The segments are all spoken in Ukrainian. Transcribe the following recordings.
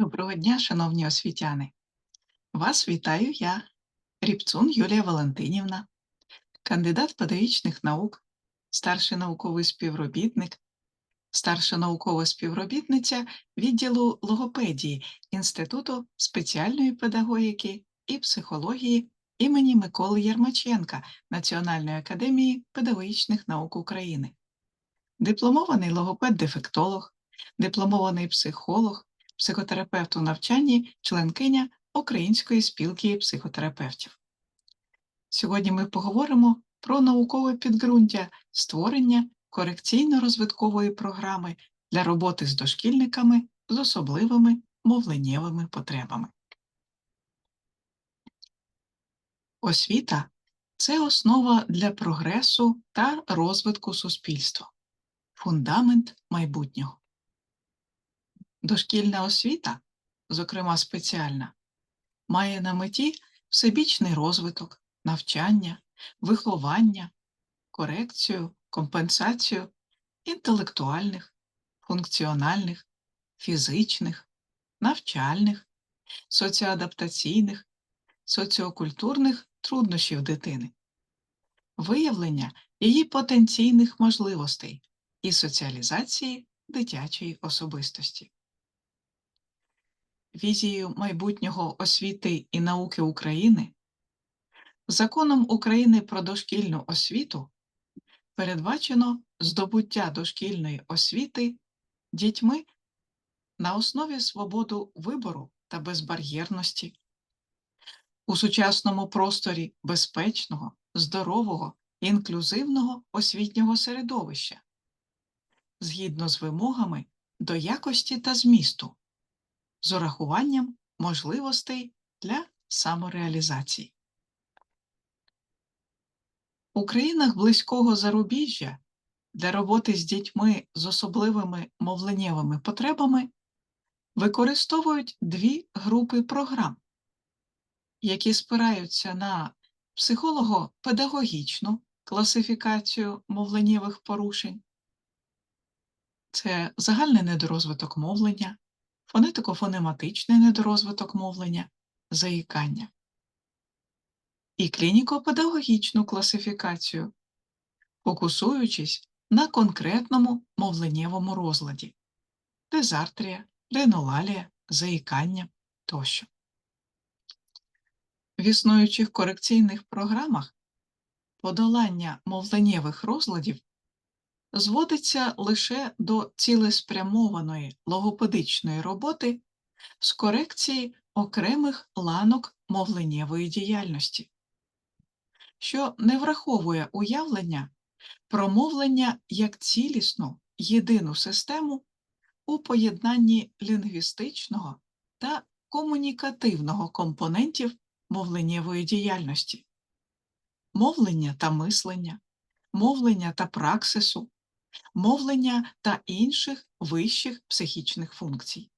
Доброго дня, шановні освітяни! Вас вітаю я, Рібцун Юлія Валентинівна, кандидат педагогічних наук, старший науковий співробітник, старша наукова співробітниця відділу логопедії Інституту спеціальної педагогіки і психології імені Миколи Єрмаченка Національної академії педагогічних наук України, дипломований логопед-дефектолог, дипломований психолог, психотерапевт у навчанні, членкиня Української спілки психотерапевтів. Сьогодні ми поговоримо про наукове підґрунтя створення корекційно-розвиткової програми для роботи з дошкільниками з особливими мовленнєвими потребами. Освіта це основа для прогресу та розвитку суспільства, фундамент майбутнього. Дошкільна освіта, зокрема спеціальна, має на меті всебічний розвиток, навчання, виховання, корекцію, компенсацію інтелектуальних, функціональних, фізичних, навчальних, соціоадаптаційних, соціокультурних труднощів дитини, виявлення її потенційних можливостей і соціалізації дитячої особистості. Візією майбутнього освіти і науки України Законом України про дошкільну освіту передбачено здобуття дошкільної освіти дітьми на основі свободу вибору та безбар'єрності, у сучасному просторі безпечного, здорового, інклюзивного освітнього середовища, згідно з вимогами до якості та змісту, з урахуванням можливостей для самореалізації. У країнах близького зарубіжжя для роботи з дітьми з особливими мовленнєвими потребами використовують дві групи програм, які спираються на психолого-педагогічну класифікацію мовленнєвих порушень, це загальний недорозвиток мовлення, фонетико-фонематичний недорозвиток мовлення, заїкання і клініко-педагогічну класифікацію, фокусуючись на конкретному мовленнєвому розладі дезартрія, ренолалія, заїкання тощо. В існуючих корекційних програмах подолання мовленнєвих розладів зводиться лише до цілеспрямованої логопедичної роботи з корекції окремих ланок мовленнєвої діяльності, що не враховує уявлення про мовлення як цілісну єдину систему у поєднанні лінгвістичного та комунікативного компонентів мовленнєвої діяльності, мовлення та мислення, мовлення та праксису, мовлення та інших вищих психічних функцій.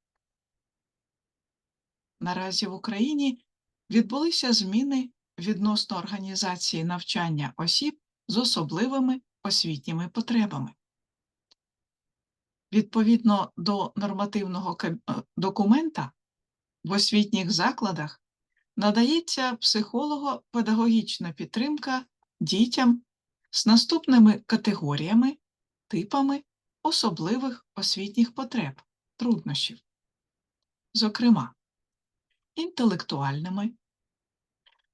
Наразі в Україні відбулися зміни відносно організації навчання осіб з особливими освітніми потребами. Відповідно до нормативного е, документа в освітніх закладах надається психолого-педагогічна підтримка дітям з наступними категоріями, типами особливих освітніх потреб, труднощів, зокрема, інтелектуальними,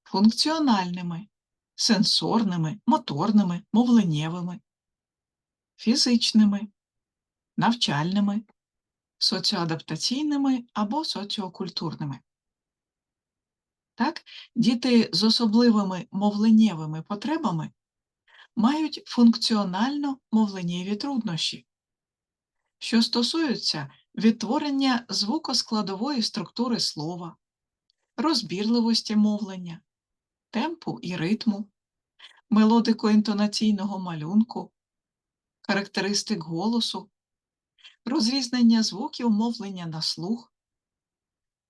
функціональними, сенсорними, моторними, мовленнєвими, фізичними, навчальними, соціоадаптаційними або соціокультурними. Так, діти з особливими мовленнєвими потребами мають функціонально мовленнєві труднощі, що стосуються відтворення звукоскладової структури слова, розбірливості мовлення, темпу і ритму, мелодико-інтонаційного малюнку, характеристик голосу, розрізнення звуків мовлення на слух,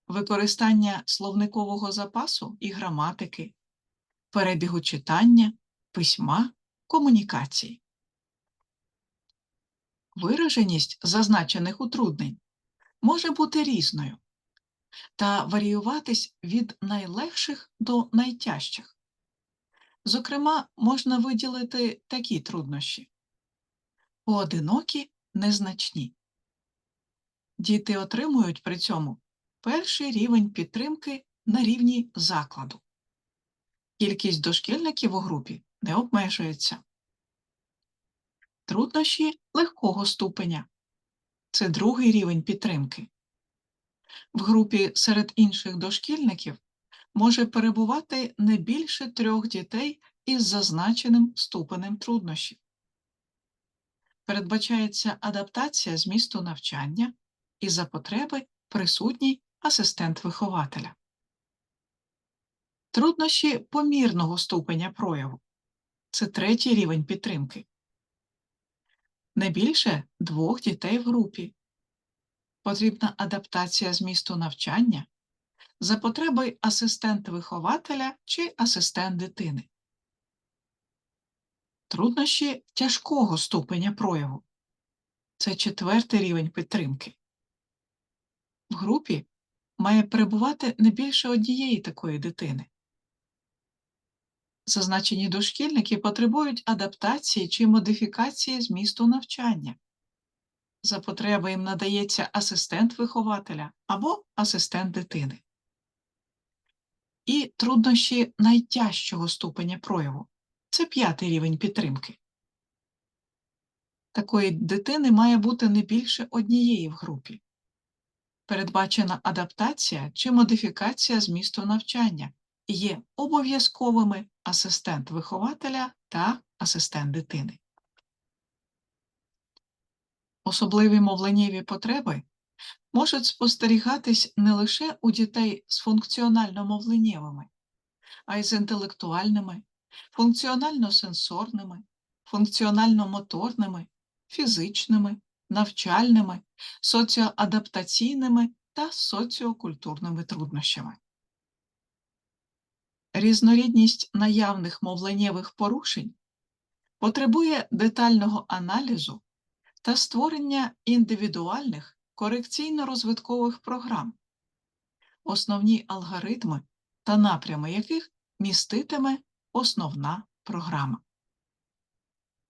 використання словникового запасу і граматики, перебігу читання, письма, комунікації. Вираженість зазначених утруднень може бути різною та варіюватись від найлегших до найтяжчих. Зокрема, можна виділити такі труднощі: поодинокі, незначні. Діти отримують при цьому перший рівень підтримки на рівні закладу. Кількість дошкільників у групі не обмежується. Труднощі легкого ступеня це другий рівень підтримки. В групі серед інших дошкільників може перебувати не більше трьох дітей із зазначеним ступенем труднощів. Передбачається адаптація змісту навчання і за потреби присутній асистент вихователя. Труднощі помірного ступеня прояву це третій рівень підтримки. Не більше двох дітей в групі. Потрібна адаптація змісту навчання за потреби асистент вихователя чи асистент дитини. Труднощі тяжкого ступеня прояву це четвертий рівень підтримки. В групі має перебувати не більше однієї такої дитини. Зазначені дошкільники потребують адаптації чи модифікації змісту навчання. За потреби їм надається асистент вихователя або асистент дитини. І труднощі найтяжчого ступеня прояву це п'ятий рівень підтримки. Такої дитини має бути не більше однієї в групі. Передбачена адаптація чи модифікація змісту навчання є обов'язковими асистент вихователя та асистент дитини. Особливі мовленнєві потреби можуть спостерігатись не лише у дітей з функціонально-мовленнєвими, а й з інтелектуальними, функціонально-сенсорними, функціонально-моторними, фізичними, навчальними, соціоадаптаційними та соціокультурними труднощами. Різнорідність наявних мовленнєвих порушень потребує детального аналізу та створення індивідуальних корекційно-розвиткових програм, основні алгоритми та напрями яких міститиме основна програма.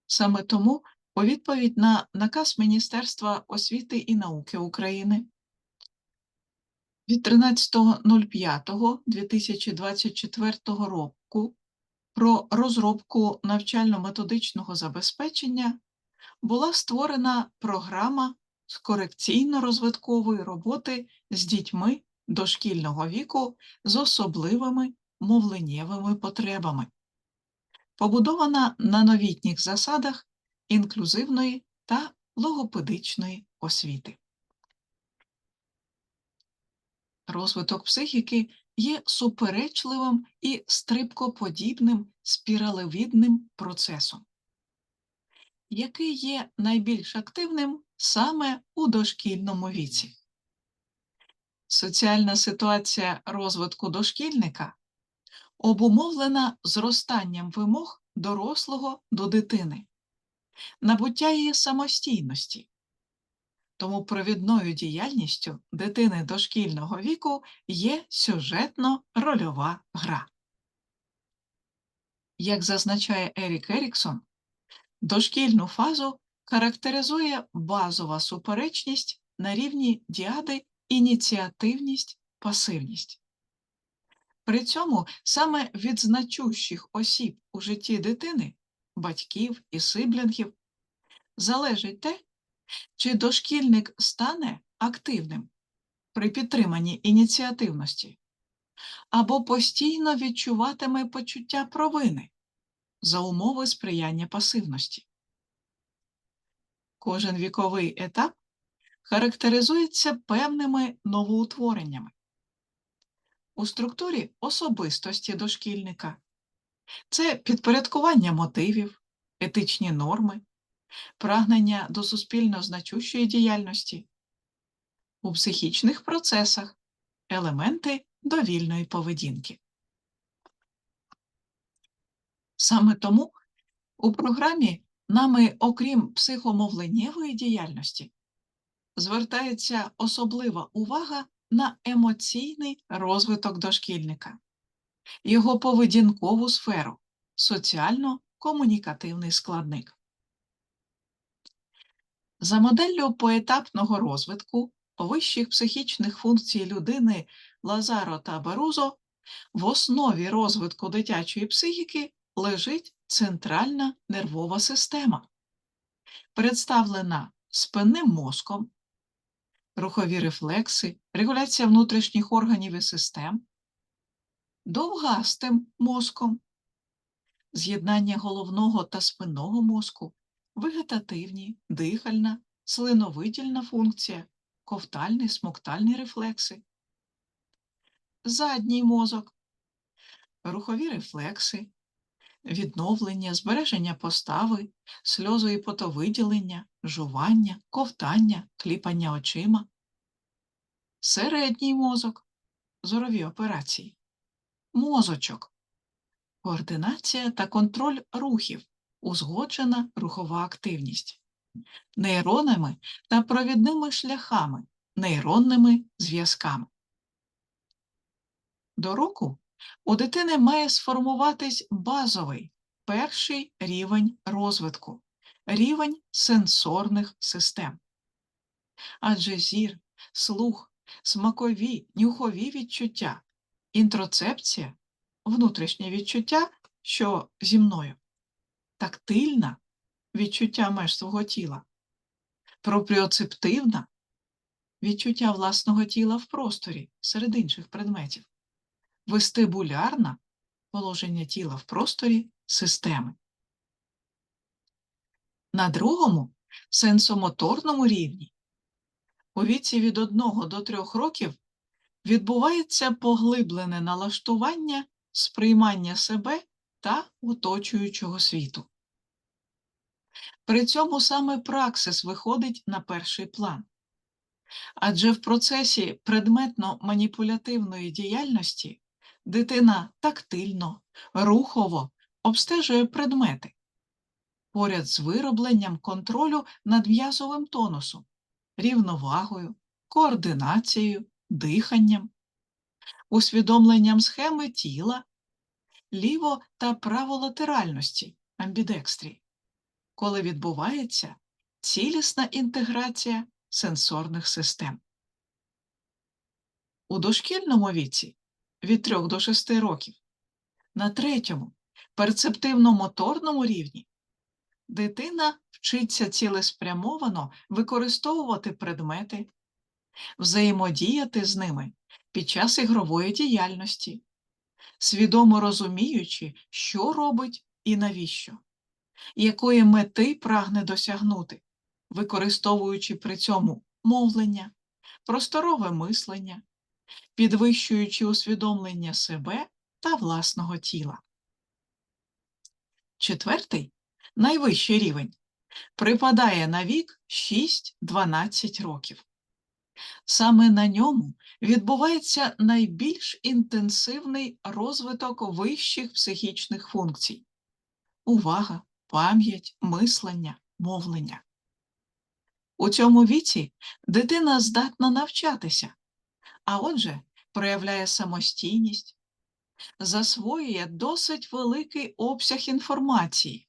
Саме тому у відповідь на наказ Міністерства освіти і науки України від 13.05.2024 року про розробку навчально-методичного забезпечення була створена програма з корекційно-розвиткової роботи з дітьми дошкільного віку з особливими мовленнєвими потребами, побудована на новітніх засадах інклюзивної та логопедичної освіти. Розвиток психіки є суперечливим і стрибкоподібним спіралевідним процесом, який є найбільш активним саме у дошкільному віці. Соціальна ситуація розвитку дошкільника обумовлена зростанням вимог дорослого до дитини, набуття її самостійності. Тому провідною діяльністю дитини дошкільного віку є сюжетно-рольова гра. Як зазначає Ерік Еріксон, дошкільну фазу характеризує базова суперечність на рівні діади ініціативність, пасивність. При цьому саме від значущих осіб у житті дитини, батьків і сиблінгів, залежить те, чи дошкільник стане активним при підтриманні ініціативності, або постійно відчуватиме почуття провини за умови сприяння пасивності. Кожен віковий етап характеризується певними новоутвореннями. У структурі особистості дошкільника це підпорядкування мотивів, етичні норми, прагнення до суспільно значущої діяльності, у психічних процесах елементи довільної поведінки. Саме тому у програмі нами, окрім психомовленнєвої діяльності, звертається особлива увага на емоційний розвиток дошкільника, його поведінкову сферу, соціально-комунікативний складник. За моделлю поетапного розвитку вищих психічних функцій людини Лазаро та Берузо в основі розвитку дитячої психіки лежить центральна нервова система, представлена спинним мозком, рухові рефлекси, регуляція внутрішніх органів і систем, довгастим мозком, з'єднання головного та спинного мозку, вегетативні, дихальна, слиновидільна функція, ковтальний, смоктальні рефлекси, задній мозок, рухові рефлекси, відновлення, збереження постави, сльозу і потовиділення, жування, ковтання, кліпання очима, середній мозок, зорові операції, мозочок, координація та контроль рухів, узгоджена рухова активність, нейронами та провідними шляхами, нейронними зв'язками. До року у дитини має сформуватись базовий перший рівень розвитку, рівень сенсорних систем. Адже зір, слух, смакові, нюхові відчуття, інтроцепція, внутрішнє відчуття, що зі мною, тактильна відчуття меж свого тіла, пропріоцептивна відчуття власного тіла в просторі серед інших предметів вестибулярна положення тіла в просторі системи. На другому сенсомоторному рівні у віці від 1 до 3 років відбувається поглиблене налаштування сприймання себе та оточуючого світу. При цьому саме праксис виходить на перший план. Адже в процесі предметно-маніпулятивної діяльності дитина тактильно, рухово обстежує предмети поряд з виробленням контролю над м'язовим тонусом, рівновагою, координацією, диханням, усвідомленням схеми тіла, ліво та праволатеральності амбідекстрі, коли відбувається цілісна інтеграція сенсорних систем. У дошкільному віці від 3 до 6 років. На третьому перцептивно-моторному рівні дитина вчиться цілеспрямовано використовувати предмети, взаємодіяти з ними під час ігрової діяльності, свідомо розуміючи, що робить і навіщо, якої мети прагне досягнути, використовуючи при цьому мовлення, просторове мислення, підвищуючи усвідомлення себе та власного тіла. Четвертий найвищий рівень припадає на вік 6-12 років. Саме на ньому відбувається найбільш інтенсивний розвиток вищих психічних функцій увага, пам'ять, мислення, мовлення. У цьому віці дитина здатна навчатися, а отже, проявляє самостійність, засвоює досить великий обсяг інформації,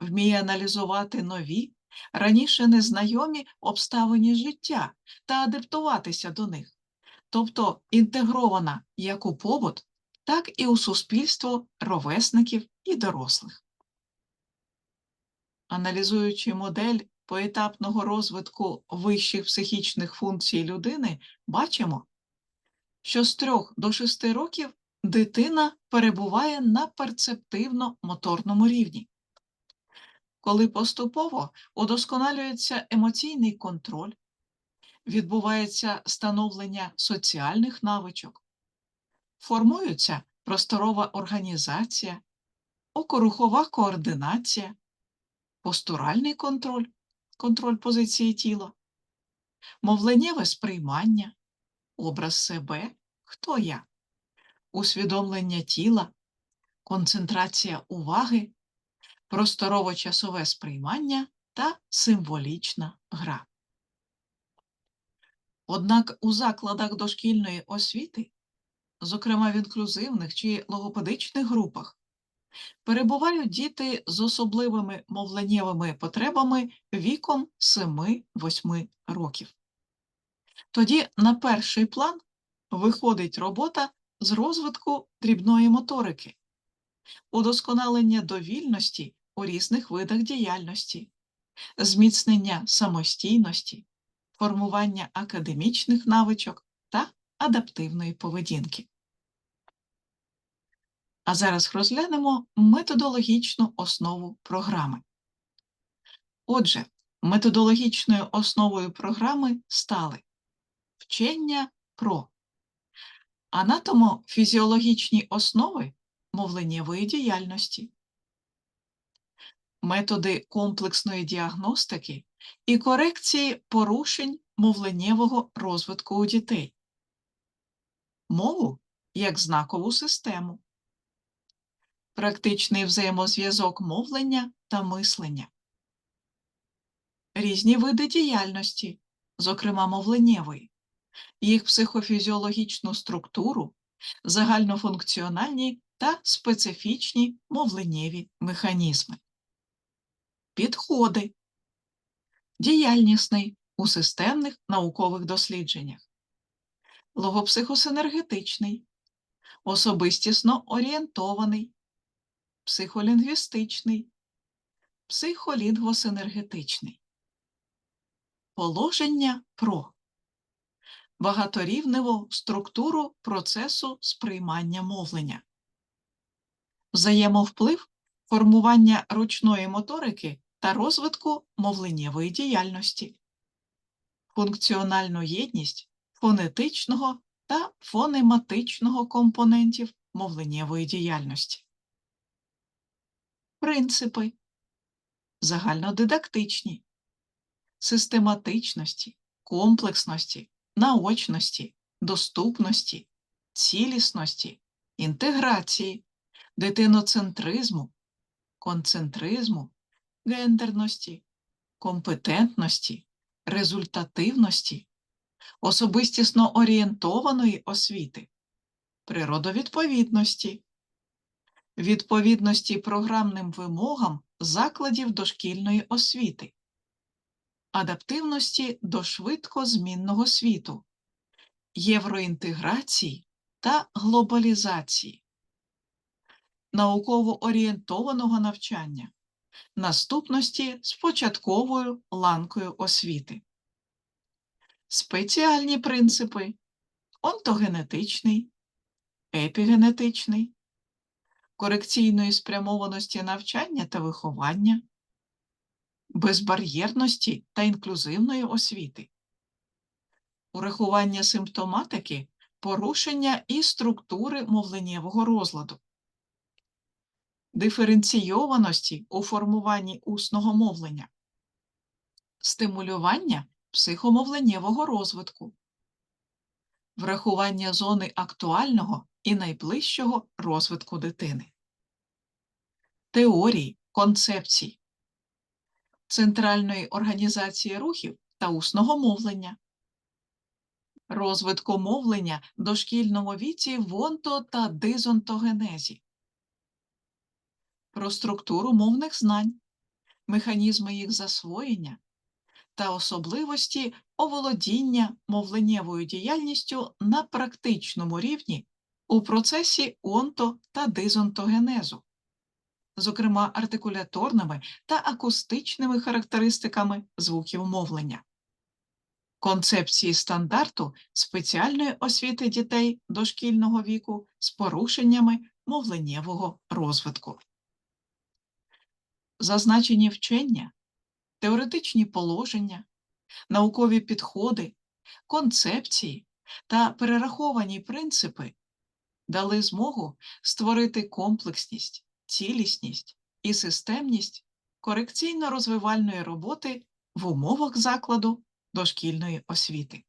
вміє аналізувати нові, раніше незнайомі обставини життя та адаптуватися до них, тобто інтегрована як у побут, так і у суспільство ровесників і дорослих. Аналізуючи модель поетапного розвитку вищих психічних функцій людини бачимо, що з 3 до 6 років дитина перебуває на перцептивно-моторному рівні. Коли поступово удосконалюється емоційний контроль, відбувається становлення соціальних навичок, формується просторова організація, окорухова координація, постуральний контроль, контроль позиції тіла, мовленнєве сприймання, образ себе, хто я, усвідомлення тіла, концентрація уваги, просторово-часове сприймання та символічна гра. Однак у закладах дошкільної освіти, зокрема в інклюзивних чи логопедичних групах, перебувають діти з особливими мовленнєвими потребами віком 7-8 років. Тоді на перший план виходить робота з розвитку дрібної моторики, удосконалення довільності у різних видах діяльності, зміцнення самостійності, формування академічних навичок та адаптивної поведінки. А зараз розглянемо методологічну основу програми. Отже, методологічною основою програми стали вчення про анатомо-фізіологічні основи мовленнєвої діяльності, методи комплексної діагностики і корекції порушень мовленнєвого розвитку у дітей, мову як знакову систему, практичний взаємозв'язок мовлення та мислення, різні види діяльності, зокрема мовленнєвої, їх психофізіологічну структуру, загальнофункціональні та специфічні мовленнєві механізми. Підходи діяльнісний у системних наукових дослідженнях, логопсихосинергетичний, особистісно орієнтований, психолінгвістичний, психолінгвосинергетичний. Положення про багаторівневу структуру процесу сприймання мовлення, взаємовплив формування ручної моторики та розвитку мовленнєвої діяльності, функціональну єдність фонетичного та фонематичного компонентів мовленнєвої діяльності. Принципи загальнодидактичні, систематичності, комплексності, наочності, доступності, цілісності, інтеграції, дитиноцентризму, концентризму, гендерності, компетентності, результативності, особистісно орієнтованої освіти, природовідповідності, відповідності програмним вимогам закладів дошкільної освіти, адаптивності до швидкозмінного світу, євроінтеграції та глобалізації, науково орієнтованого навчання, наступності з початковою ланкою освіти. Спеціальні принципи онтогенетичний, епігенетичний, корекційної спрямованості навчання та виховання, безбар'єрності та інклюзивної освіти, урахування симптоматики, порушення і структури мовленнєвого розладу, диференційованості у формуванні усного мовлення, стимулювання психомовленнєвого розвитку, врахування зони актуального і найближчого розвитку дитини, теорії, концепцій, центральної організації рухів та усного мовлення, розвитку мовлення дошкільному віці в онто та дизонтогенезі, про структуру мовних знань, механізми їх засвоєння та особливості оволодіння мовленнєвою діяльністю на практичному рівні у процесі онто та дизонтогенезу, зокрема артикуляторними та акустичними характеристиками звуків мовлення. Концепції стандарту спеціальної освіти дітей дошкільного віку з порушеннями мовленнєвого розвитку. Зазначені вчення, теоретичні положення, наукові підходи, концепції та перераховані принципи дали змогу створити комплексність, цілісність і системність корекційно-розвивальної роботи в умовах закладу дошкільної освіти.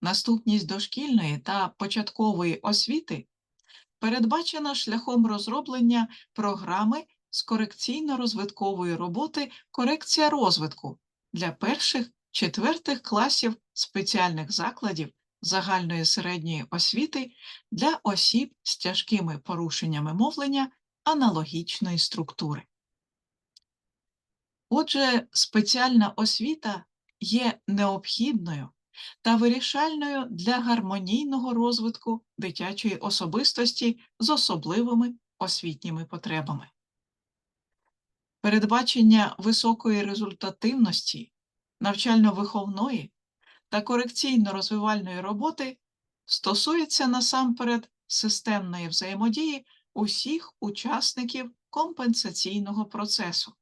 Наступність дошкільної та початкової освіти передбачена шляхом розроблення програми з корекційно-розвиткової роботи корекція розвитку для перших четвертих класів спеціальних закладів загальної середньої освіти для осіб з тяжкими порушеннями мовлення аналогічної структури. Отже, спеціальна освіта є необхідною та вирішальною для гармонійного розвитку дитячої особистості з особливими освітніми потребами. Передбачення високої результативності, навчально-виховної та корекційно-розвивальної роботи стосується насамперед системної взаємодії усіх учасників компенсаційного процесу,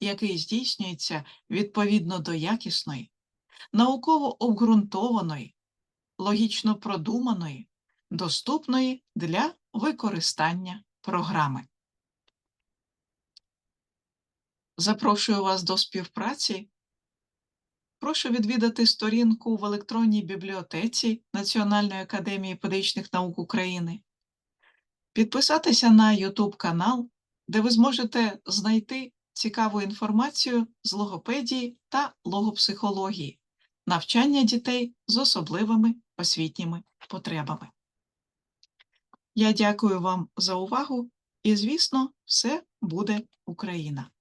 який здійснюється відповідно до якісної, науково обґрунтованої, логічно продуманої, доступної для використання програми. Запрошую вас до співпраці. Прошу відвідати сторінку в електронній бібліотеці Національної академії педагогічних наук України, підписатися на YouTube канал, де ви зможете знайти цікаву інформацію з логопедії та логопсихології, навчання дітей з особливими освітніми потребами. Я дякую вам за увагу і, звісно, все буде Україна!